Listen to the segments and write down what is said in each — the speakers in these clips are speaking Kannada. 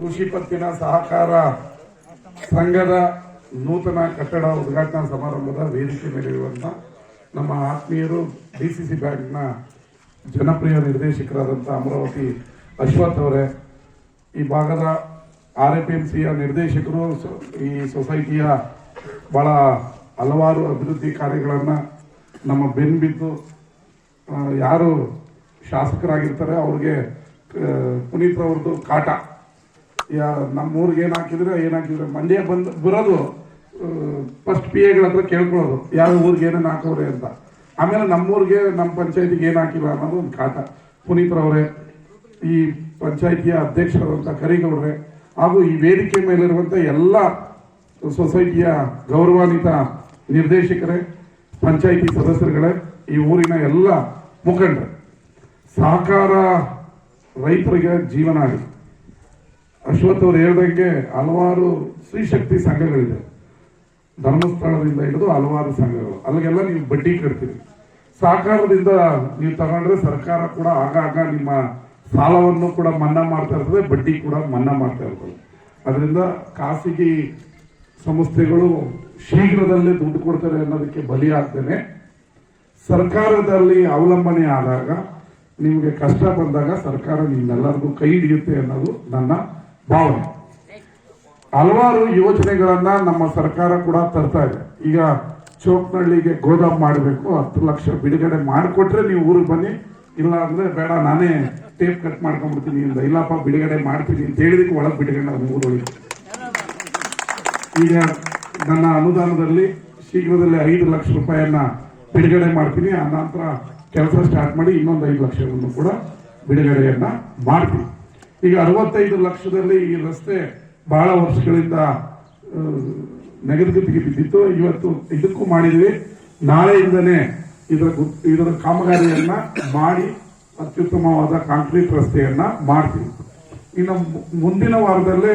ಕೃಷಿ ಪತ್ತಿನ ಸಹಕಾರ ಸಂಘದ ನೂತನ ಕಟ್ಟಡ ಉದ್ಘಾಟನಾ ಸಮಾರಂಭದ ವೇದಿಕೆ ಮೇಲಿರುವಂತ ನಮ್ಮ ಆತ್ಮೀಯರು ಡಿಸಿಸಿ ಬ್ಯಾಂಕ್ನ ಜನಪ್ರಿಯ ನಿರ್ದೇಶಕರಾದಂಥ ಅಮರಾವತಿ ಅಶ್ವಥ್ ಅವರೇ, ಈ ಭಾಗದ ಆರ್ ಎ ಎಂ ಸಿಯ ನಿರ್ದೇಶಕರು, ಸೊ- ಈ ಸೊಸೈಟಿಯ ಬಹಳ ಹಲವಾರು ಅಭಿವೃದ್ಧಿ ಕಾರ್ಯಗಳನ್ನು ನಮ್ಮ ಬೆನ್ಬಿದ್ದು ಯಾರು ಶಾಸಕರಾಗಿರ್ತಾರೆ ಅವ್ರಿಗೆ ಪುನೀತ್ ಅವ್ರದ್ದು ಕಾಟ. ಯಾ, ನಮ್ಮೂರಿಗೆ ಏನು ಹಾಕಿದ್ರೆ ಏನು ಹಾಕಿದ್ರೆ, ಮಂಡ್ಯ ಬಂದು, ಬರೋದು ಫಸ್ಟ್ ಪಿ ಎಗಳ ಹತ್ರ ಕೇಳ್ಕೊಳ್ಳೋದು ಯಾವ ಊರಿಗೆ ಏನೇನು ಹಾಕೋರೆ ಅಂತ. ಆಮೇಲೆ ನಮ್ಮೂರಿಗೆ ನಮ್ಮ ಪಂಚಾಯತಿಗೆ ಏನು ಹಾಕಿಲ್ಲ ಅನ್ನೋದು ಒಂದು ಕಾಟ. ಪುನೀತ್ರವರೇ ಈ ಪಂಚಾಯಿತಿಯ ಅಧ್ಯಕ್ಷರಾದಂಥ ಕರಿಗೌಡ್ರೆ, ಹಾಗೂ ಈ ವೇದಿಕೆ ಮೇಲಿರುವಂಥ ಎಲ್ಲ ಸೊಸೈಟಿಯ ಗೌರವಾನ್ವಿತ ನಿರ್ದೇಶಕರೇ, ಪಂಚಾಯಿತಿ ಸದಸ್ಯರುಗಳೇ, ಈ ಊರಿನ ಎಲ್ಲ ಮುಖಂಡರು, ಸಹಕಾರ ರೈತರಿಗೆ ಜೀವನಾಡಿ ಅಶ್ವಥ್ ಅವರು ಹೇಳ್ದಂಗೆ ಹಲವಾರು ಸ್ತ್ರೀಶಕ್ತಿ ಸಂಘಗಳಿದೆ. ಧರ್ಮಸ್ಥಳದಿಂದ ಹಿಡಿದು ಹಲವಾರು ಸಂಘಗಳು. ಅಲ್ಲಿಗೆಲ್ಲ ನೀವು ಬಡ್ಡಿ ಕಟ್ತೀರಿ. ಸಹಕಾರದಿಂದ ನೀವು ತಗೊಂಡ್ರೆ ಸರ್ಕಾರ ಕೂಡ ಆಗಾಗ ನಿಮ್ಮ ಸಾಲವನ್ನು ಕೂಡ ಮನ್ನಾ ಮಾಡ್ತಾ ಇರ್ತದೆ, ಬಡ್ಡಿ ಕೂಡ ಮನ್ನಾ ಮಾಡ್ತಾ ಇರ್ತದೆ. ಅದರಿಂದ ಖಾಸಗಿ ಸಂಸ್ಥೆಗಳು ಶೀಘ್ರದಲ್ಲೇ ದುಡ್ಡು ಕೊಡ್ತಾರೆ ಅನ್ನೋದಕ್ಕೆ ಬಲಿಯಾಗ್ತೇನೆ ಸರ್ಕಾರದಲ್ಲಿ ಅವಲಂಬನೆ ಆದಾಗ ನಿಮಗೆ ಕಷ್ಟ ಬಂದಾಗ ಸರ್ಕಾರ ನಿಮ್ಮೆಲ್ಲರಿಗೂ ಕೈ ಹಿಡಿಯುತ್ತೆ ಅನ್ನೋದು ನನ್ನ ಭಾವನೆ. ಹಲವಾರು ಯೋಜನೆಗಳನ್ನ ನಮ್ಮ ಸರ್ಕಾರ ಕೂಡ ತರ್ತಾ ಇದೆ. ಈಗ ಚೋಕ್ನಳ್ಳಿಗೆ ಗೋದಾಮ್ ಮಾಡಬೇಕು, ಹತ್ತು ಲಕ್ಷ ಬಿಡುಗಡೆ ಮಾಡಿಕೊಟ್ರೆ ನೀವು ಊರಿಗೆ ಬನ್ನಿ. ಇಲ್ಲ ಅಂದ್ರೆ ಬೇಡ, ನಾನೇ ಟೇಪ್ ಕಟ್ ಮಾಡ್ಕೊಂಡ್ಬಿಡ್ತೀನಿ ಇಲ್ಲ ಇಲ್ಲಪ್ಪ ಬಿಡುಗಡೆ ಮಾಡ್ತೀನಿ ಅಂತ ಹೇಳಿದಕ್ಕೆ ಒಳಗೆ ಬಿಡುಗಡೆ ಊರೊಳಗೆ ಈಗ ನನ್ನ ಅನುದಾನದಲ್ಲಿ ಶೀಘ್ರದಲ್ಲೇ ಐದು ಲಕ್ಷ ರೂಪಾಯಿಯನ್ನ ಬಿಡುಗಡೆ ಮಾಡ್ತೀನಿ. ಆ ನಂತರ ಕೆಲಸ ಸ್ಟಾರ್ಟ್ ಮಾಡಿ ಇನ್ನೊಂದು ಐದು ಲಕ್ಷವನ್ನು ಕೂಡ ಬಿಡುಗಡೆಯನ್ನ ಮಾಡ್ತೀನಿ. ಈಗ ಅರವತ್ತೈದು ಲಕ್ಷದಲ್ಲಿ ಈ ರಸ್ತೆ ಬಹಳ ವರ್ಷಗಳಿಂದ ನೆಗೆದುಗತಿಗೆ ಬಿದ್ದಿತ್ತು. ಇವತ್ತು ಇದಕ್ಕೂ ಮಾಡಿದ್ವಿ. ನಾಳೆಯಿಂದನೇ ಇದರ ಇದರ ಕಾಮಗಾರಿಯನ್ನ ಮಾಡಿ ಅತ್ಯುತ್ತಮವಾದ ಕಾಂಕ್ರೀಟ್ ರಸ್ತೆಯನ್ನ ಮಾಡ್ತೀವಿ. ಇನ್ನು ಮುಂದಿನ ವಾರದಲ್ಲೇ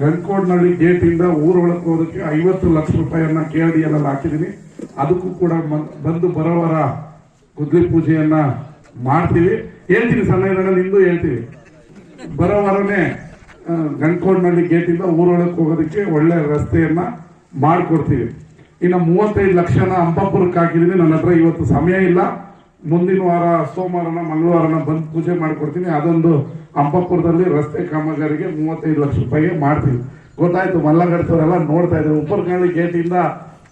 ಗಂಡ್ಕೋಡ್ನಳ್ಳಿ ಗೇಟ್ ಇಂದ ಊರೊಳಕ್ಕೆ ಹೋದಕ್ಕೆ ಐವತ್ತು ಲಕ್ಷ ರೂಪಾಯಿಯನ್ನ ಕೆಆರ್ಡಿಎಲ್ ಹಾಕಿದೀನಿ. ಅದಕ್ಕೂ ಕೂಡ ಬಂದು ಬರೋವರ ಗುದ್ಲಿ ಪೂಜೆಯನ್ನ ಮಾಡ್ತೀವಿ. ಹೇಳ್ತೀನಿ ಸಣ್ಣ ನಿಂದು ಹೇಳ್ತೀವಿ. ಬರೋ ವಾರನೇ ಗೇಟಿಂದ ಗೇಟ್ ಊರೊಳಕ್ಕೆ ಹೋಗೋದಕ್ಕೆ ಒಳ್ಳೆ ರಸ್ತೆಯನ್ನ ಮಾಡಿಕೊಡ್ತೀವಿ. ಇನ್ನು ಮೂವತ್ತೈದು ಲಕ್ಷನ ಅಂಬಾಪುರಕ್ಕೆ ಹಾಕಿದೀನಿ ನನ್ನ ಹತ್ರ ಇವತ್ತು ಸಮಯ ಇಲ್ಲ. ಮುಂದಿನ ವಾರ, ಸೋಮವಾರನ, ಮಂಗಳವಾರನ ಬಂದು ಪೂಜೆ ಮಾಡ್ಕೊಡ್ತೀನಿ. ಅದೊಂದು ಅಂಬಾಪುರದಲ್ಲಿ ರಸ್ತೆ ಕಾಮಗಾರಿಗೆ ಮೂವತ್ತೈದು ಲಕ್ಷ ರೂಪಾಯಿಗೆ ಮಾಡ್ತೀವಿ. ಗೊತ್ತಾಯ್ತು ಮಲ್ಲಗಟ್ಟವರೆಲ್ಲ ನೋಡ್ತಾ ಇದ್ದೀವಿ. ಉಪ್ಪರ್ಕಳ್ಳಿ ಗೇಟಿಂದ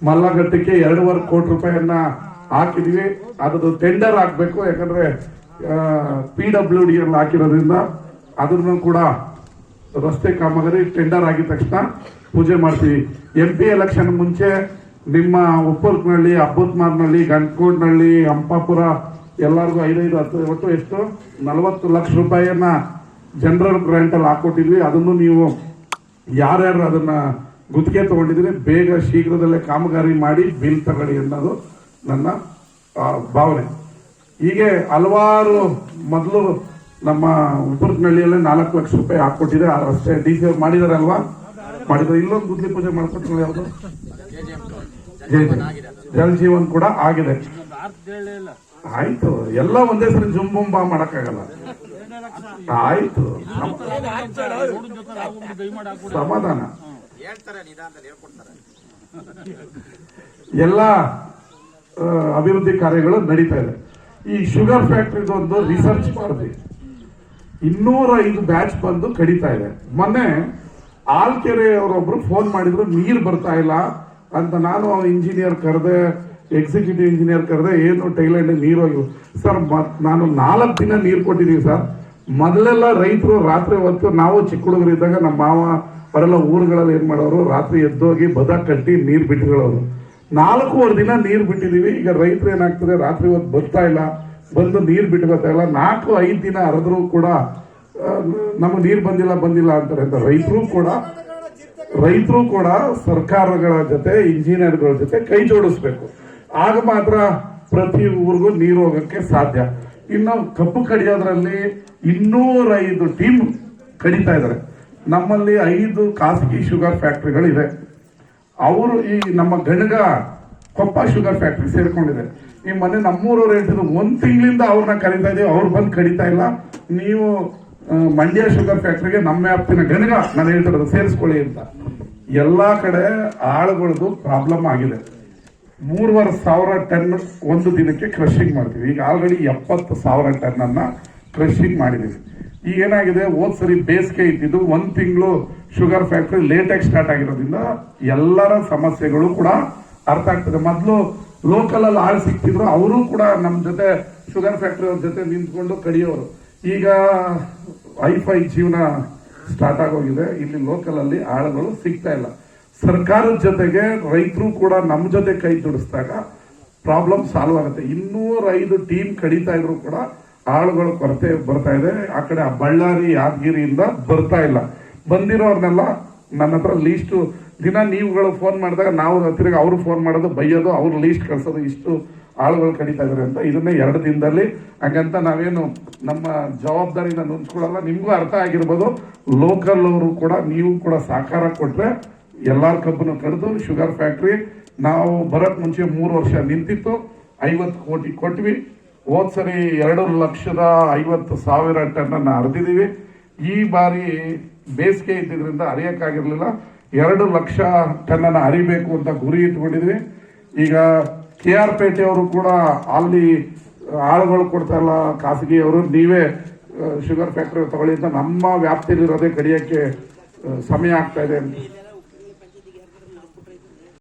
ಮಲ್ಲಗಟ್ಟಕ್ಕೆ ಎರಡೂವರೆ ಕೋಟಿ ರೂಪಾಯಿಯನ್ನ ಹಾಕಿದೀವಿ ಅದು ಟೆಂಡರ್ ಹಾಕಬೇಕು. ಯಾಕಂದ್ರೆ ಪಿ ಡಬ್ಲ್ಯೂ ಡಿ ಎಲ್ಲ ಹಾಕಿರೋದ್ರಿಂದ ಅದನ್ನು ಕೂಡ ರಸ್ತೆ ಕಾಮಗಾರಿ ಟೆಂಡರ್ ಆಗಿದ ತಕ್ಷಣ ಪೂಜೆ ಮಾಡ್ತೀವಿ. ಎಂ ಪಿ ಎಲೆಕ್ಷನ್ ಮುಂಚೆ ನಿಮ್ಮ ಉಪ್ಪರ್ಕ್ನಹಳ್ಳಿ ಅಬ್ಬತ್ಮಾರ್ನಹಳ್ಳಿ ಗಂಟ್ಕೋಡ್ನಹಳ್ಳಿ ಹಂಪಾಪುರ ಎಲ್ಲರಿಗೂ ಐದೈದು, ಹತ್ತು, ಒಟ್ಟು ಎಷ್ಟು? ನಲವತ್ತು ಲಕ್ಷ ರೂಪಾಯಿಯನ್ನ ಜನರಲ್ ಗ್ರಾಂಟ್ ಅಲ್ಲಿ ಹಾಕೊಟ್ಟಿದ್ವಿ. ಅದನ್ನು ನೀವು ಯಾರ್ಯಾರು ಅದನ್ನ ಗುತ್ತಿಗೆ ತಗೊಂಡಿದ್ರೆ ಬೇಗ ಶೀಘ್ರದಲ್ಲೇ ಕಾಮಗಾರಿ ಮಾಡಿ ಬಿಲ್ ತಗೊಳ್ಳಿ ಅನ್ನೋದು ನನ್ನ ಭಾವನೆ. ಹೀಗೆ ಹಲವಾರು ಮೊದಲು ನಮ್ಮ ಉಪ್ಪರ್ನಹಳ್ಳಿಯಲ್ಲೇ ನಾಲ್ಕು ಲಕ್ಷ ರೂಪಾಯಿ ಹಾಕೊಟ್ಟಿದೆ ಆ ರಸ್ತೆ ಡಿ ಸಿ ಅವ್ರು ಮಾಡಿದಾರಲ್ವಾ? ಮಾಡಿದ್ರೆ. ಇಲ್ಲೊಂದು ಗುದ್ಲಿ ಪೂಜೆ ಮಾಡ್ಕೊಟ್ರಲ್ಲ ಯಾವುದು. ಜಲ್ ಜೀವನ್ ಕೂಡ ಆಗಿದೆ. ಆಯ್ತು, ಎಲ್ಲ ಒಂದೇ ಸರಿ ಜುಮ್ ಬುಂಬ ಬಾ ಮಾಡಕ್ಕಾಗಲ್ಲ. ಆಯ್ತು. ಸಮಾಧಾನ. ಎಲ್ಲ ಅಭಿವೃದ್ಧಿ ಕಾರ್ಯಗಳು ನಡೀತಾ ಇದೆ. ಈ ಶುಗರ್ ಫ್ಯಾಕ್ಟ್ರಿದೊಂದು ರಿಸರ್ಚ್ ಮಾಡಿದ್ವಿ ಇನ್ನೂರ ಐದು ಬ್ಯಾಚ್ ಬಂದು ಕಡಿತಾ ಇದೆ. ಮೊನ್ನೆ ಆಲ್ಕೆರೆ ಅವರೊಬ್ರು ಫೋನ್ ಮಾಡಿದ್ರು, ನೀರು ಬರ್ತಾ ಇಲ್ಲ ಅಂತ ನಾನು ಇಂಜಿನಿಯರ್ ಕರೆದೆ ಎಕ್ಸಿಕ್ಯೂಟಿವ್ ಇಂಜಿನಿಯರ್ ಕರೆದೆ, ಏನು ಟೈಲೆಂಡ್ ನೀರು ಹೋಗಿ ಸರ್ ನಾನು ನಾಲ್ಕು ದಿನ ನೀರು ಕೊಟ್ಟಿದ್ದೀವಿ ಸರ್ ಮೊದಲೆಲ್ಲ ರೈತರು ರಾತ್ರಿ ಹೊತ್ತು ನಾವು ಚಿಕ್ಕ ಹುಡುಗರಿದ್ದಾಗ ನಮ್ಮ ಮಾವ ಅವರೆಲ್ಲ ಊರುಗಳಲ್ಲಿ ಏನು ಮಾಡೋರು, ರಾತ್ರಿ ಎದ್ದೋಗಿ ಬದ ಕಟ್ಟಿ ನೀರು ಬಿಟ್ಟಿರೋರು. ನಾಲ್ಕೂವರೆ ದಿನ ನೀರು ಬಿಟ್ಟಿದ್ದೀವಿ ಈಗ ರೈತರು ಏನಾಗ್ತದೆ, ರಾತ್ರಿ ಹೊತ್ತು ಬರ್ತಾ ಇಲ್ಲ. ಬಂದು ನೀರು ಬಿಟ್ಕೋತಾ ಇಲ್ಲ ನಾಲ್ಕು, ಐದು ದಿನ ಹರಿದ್ರು ಕೂಡ ನಮಗೆ ನೀರು ಬಂದಿಲ್ಲ ಬಂದಿಲ್ಲ ಅಂತಾರೆ ಅಂತ ರೈತರು ಕೂಡ ರೈತರು ಕೂಡ ಸರ್ಕಾರಗಳ ಜೊತೆ, ಇಂಜಿನಿಯರ್ಗಳ ಜೊತೆ ಕೈ ಜೋಡಿಸ್ಬೇಕು. ಆಗ ಮಾತ್ರ ಪ್ರತಿ ಊರಿಗೂ ನೀರು ಹೋಗಕ್ಕೆ ಸಾಧ್ಯ. ಇನ್ನು ಕಬ್ಬು ಕಡಿಯೋದ್ರಲ್ಲಿ ಇನ್ನೂರೈದು ಟೀಮ್ ಕಡಿತಾ ಇದ್ದಾರೆ ನಮ್ಮಲ್ಲಿ ಐದು ಖಾಸಗಿ ಶುಗರ್ ಫ್ಯಾಕ್ಟ್ರಿಗಳಿದೆ ಅವರು ಈ ನಮ್ಮ ಗಣಗ ಕೊಪ್ಪ ಶುಗರ್ ಫ್ಯಾಕ್ಟ್ರಿ ಸೇರ್ಕೊಂಡಿದೆ. ಈ ಮೊನ್ನೆ ನಮ್ಮೂರವ್ರು ಹೇಳ್ತಿದ್ರು, ಒಂದು ತಿಂಗಳಿಂದ ಅವ್ರನ್ನ ಕರೀತಾ ಇದೀವಿ, ಅವ್ರು ಬಂದು ಕಡಿತಾ ಇಲ್ಲ. ನೀವು ಮಂಡ್ಯ ಶುಗರ್ ಫ್ಯಾಕ್ಟ್ರಿಗೆ ನಮ್ಮ ವ್ಯಾಪ್ತಿನ ಗಣಗ ನಾನು ಹೇಳ್ತಿರೋದು ಸೇರಿಸ್ಕೊಳ್ಳಿ ಅಂತ. ಎಲ್ಲಾ ಕಡೆ ಆಳುಗಳದ್ದು ಪ್ರಾಬ್ಲಮ್ ಆಗಿದೆ. ಮೂರುವರೆ ಸಾವಿರ ಟನ್ ಒಂದು ದಿನಕ್ಕೆ ಕ್ರಷಿಂಗ್ ಮಾಡ್ತೀವಿ. ಈಗ ಆಲ್ರೆಡಿ ಎಪ್ಪತ್ತು ಸಾವಿರ ಟನ್ ಅನ್ನ ಕ್ರಷಿಂಗ್ ಮಾಡಿದೀವಿ. ಈಗ ಏನಾಗಿದೆ ಹೋದ್ ಸರಿ ಬೇಸಿಗೆ ಇದ್ದಿದ್ದು ಒಂದು ತಿಂಗಳು ಶುಗರ್ ಫ್ಯಾಕ್ಟ್ರಿ ಲೇಟಾಗಿ ಸ್ಟಾರ್ಟ್ ಆಗಿರೋದ್ರಿಂದ ಎಲ್ಲರ ಸಮಸ್ಯೆಗಳು ಕೂಡ ಅರ್ಥ ಆಗ್ತದೆ. ಮೊದಲು ಲೋಕಲ್ ಅಲ್ಲಿ ಆಳು ಸಿಕ್ತಿದ್ರು, ಅವರು ಕೂಡ ನಮ್ಮ ಜೊತೆ ಶುಗರ್ ಫ್ಯಾಕ್ಟ್ರಿ ಅವ್ರ ಜೊತೆ ನಿಂತ್ಕೊಂಡು ಕಡಿಯೋರು. ಈಗ ಐಫೈ ಜೀವನ ಸ್ಟಾರ್ಟ್ ಆಗೋಗಿದೆ. ಇಲ್ಲಿ ಲೋಕಲ್ ಅಲ್ಲಿ ಆಳುಗಳು ಸಿಗ್ತಾ ಇಲ್ಲ. ಸರ್ಕಾರದ ಜೊತೆಗೆ ರೈತರು ಕೂಡ ನಮ್ಮ ಜೊತೆ ಕೈ ಜೋಡಿಸಿದಾಗ ಪ್ರಾಬ್ಲಮ್ ಸಾಲ್ವ್ ಆಗುತ್ತೆ. ಇನ್ನೂರ ಐದು ಟೀಮ್ ಕಡಿತಾ ಇದ್ರು ಕೂಡ ಆಳುಗಳು ಕೊರತೆ ಬರ್ತಾ ಇದೆ. ಆ ಕಡೆ ಬಳ್ಳಾರಿ, ಯಾದಗಿರಿಯಿಂದ ಬರ್ತಾ ಇಲ್ಲ. ಬಂದಿರೋರ್ನೆಲ್ಲ ನನ್ನ ಹತ್ರ ಲೀಸ್ಟು ದಿನ ನೀವುಗಳು ಫೋನ್ ಮಾಡಿದಾಗ ನಾವು ಹತ್ತಿರ ಅವರು ಫೋನ್ ಮಾಡೋದು, ಬೈಯೋದು, ಅವ್ರು ಲೀಸ್ಟ್ ಕಳಿಸೋದು ಇಷ್ಟು ಆಳುಗಳು ಕಡಿತಾ ಇದಾರೆ ಅಂತ ಇದನ್ನೇ ಎರಡು ದಿನದಲ್ಲಿ. ಹಾಗಂತ ನಾವೇನು ನಮ್ಮ ಜವಾಬ್ದಾರಿನ ನುಂಚ್ಕೊಳ್ಳಲ್ಲ ನಿಮಗೂ ಅರ್ಥ ಆಗಿರ್ಬೋದು. ಲೋಕಲ್ ಅವರು ಕೂಡ, ನೀವು ಕೂಡ ಸಹಕಾರ ಕೊಟ್ಟರೆ ಎಲ್ಲರ ಕಬ್ಬನ್ನು ಕಡಿದು ಶುಗರ್ ಫ್ಯಾಕ್ಟ್ರಿ ನಾವು ಬರೋಕ್ಕೆ ಮುಂಚೆ ಮೂರು ವರ್ಷ ನಿಂತಿತ್ತು. ಐವತ್ತು ಕೋಟಿ ಕೊಟ್ವಿ. ಹೋದ್ ಸರಿ ಎರಡು ಲಕ್ಷದ ಐವತ್ತು ಸಾವಿರ ಟನ್ನನ್ನು ಅರ್ದಿದ್ದೀವಿ ಈ ಬಾರಿ ಬೇಸಿಗೆ ಇದ್ದಿದ್ರಿಂದ ಅರಿಯೋಕ್ಕಾಗಿರಲಿಲ್ಲ. ಎರಡು ಲಕ್ಷ ಟನ್ ಅನ್ನ ಹರಿಬೇಕು ಅಂತ ಗುರಿ ಇಟ್ಕೊಂಡಿದ್ವಿ. ಈಗ ಕೆ ಆರ್ ಪೇಟೆಯವರು ಕೂಡ ಅಲ್ಲಿ ಆಳುಗಳು ಕೊಡ್ತಾರಲ್ಲ ಖಾಸಗಿಯವರು, ನೀವೇ ಶುಗರ್ ಫ್ಯಾಕ್ಟ್ರಿ ತಗೊಳ್ಳಿ ಅಂತ ನಮ್ಮ ವ್ಯಾಪ್ತಿಯಲ್ಲಿರೋದೇ ಕಡಿಯಕ್ಕೆ ಸಮಯ ಆಗ್ತಾ ಇದೆ